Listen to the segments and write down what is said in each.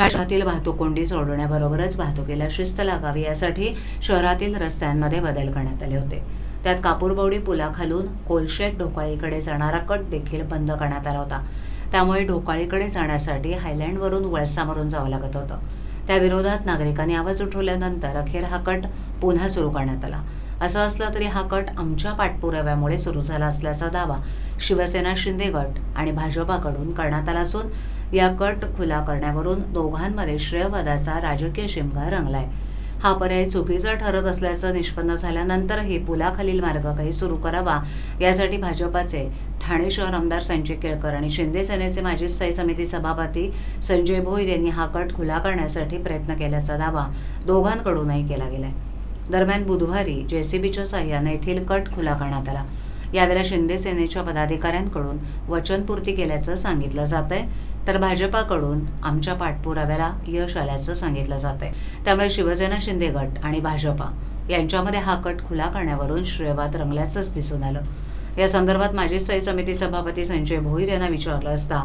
ठाण्यातील वाहतूक कोंडी सोडवण्याबरोबरच वाहतुकीला शिस्त लागावी यासाठी शहरातील रस्त्यांमध्ये बदल करण्यात आले होते. त्यात कापूरबवडी पुलाखालून कोलशेत ढोकाळीकडे जाणारा कट देखील बंद करण्यात आला होता. त्यामुळे ढोकाळीकडे जाण्यासाठी हायलँडवरून वळसामरून जावं लागत होतं. त्याविरोधात नागरिकांनी आवाज उठवल्यानंतर अखेर हा कट पुन्हा सुरू करण्यात आला. असं असलं तरी हा कट आमच्या पाठपुराव्यामुळे सुरू झाला असल्याचा दावा शिवसेना शिंदे गट आणि भाजपाकडून करण्यात आला असून या कट खुला करण्यावरून दोघांमध्ये श्रेयवादाचा राजकीय शिमगा रंगलाय. हा पर्याय चुकीचा ठरत असल्याचं निष्पन्न झाल्यानंतरही पुलाखालील मार्ग काही सुरू करावा यासाठी भाजपाचे ठाणे शहर आमदार संजय केळकर आणि शिंदे सेनेचे माजी स्थायी समिती सभापती संजय भोईर यांनी हा कट खुला करण्यासाठी प्रयत्न केल्याचा दावा दोघांकडूनही केला गेलाय. दरम्यान बुधवारी जेसीबीच्या साह्याने येथील कट खुला करण्यात आला. यावेळेला शिंदे सेनेच्या पदाधिकाऱ्यांकडून वचनपूर्ती केल्याचं सांगितलं जात आहे तर भाजपाकडून आमच्या पाठपुराव्याला यश आल्याचं सांगितलं जात आहे त्यामुळे शिवसेना शिंदे गट आणि भाजपा यांच्यामध्ये हा कट खुला करण्यावरून श्रेयवाद रंगल्याचंच दिसून आलं. या संदर्भात माजी स्थायी समिती सभापती संजय भोईर यांना विचारलं असता.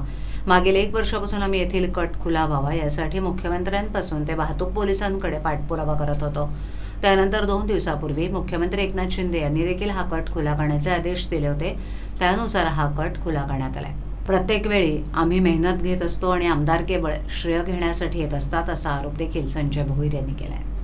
मागील एक वर्षापासून आम्ही येथील कट खुला व्हावा यासाठी मुख्यमंत्र्यांपासून ते वाहतूक पोलिसांकडे पाठपुरावा करत होतो. त्यानंतर दोन दिवसापूर्वी मुख्यमंत्री एकनाथ शिंदे यांनी देखील हा कट खुला करण्याचे आदेश दिले होते. त्यानुसार हा कट खुला करण्यात आला प्रत्येक वेळी आम्ही मेहनत घेत असतो आणि आमदार केवळ श्रेय घेण्यासाठी येत असतात असा आरोप देखील संजय भोईर यांनी केला आहे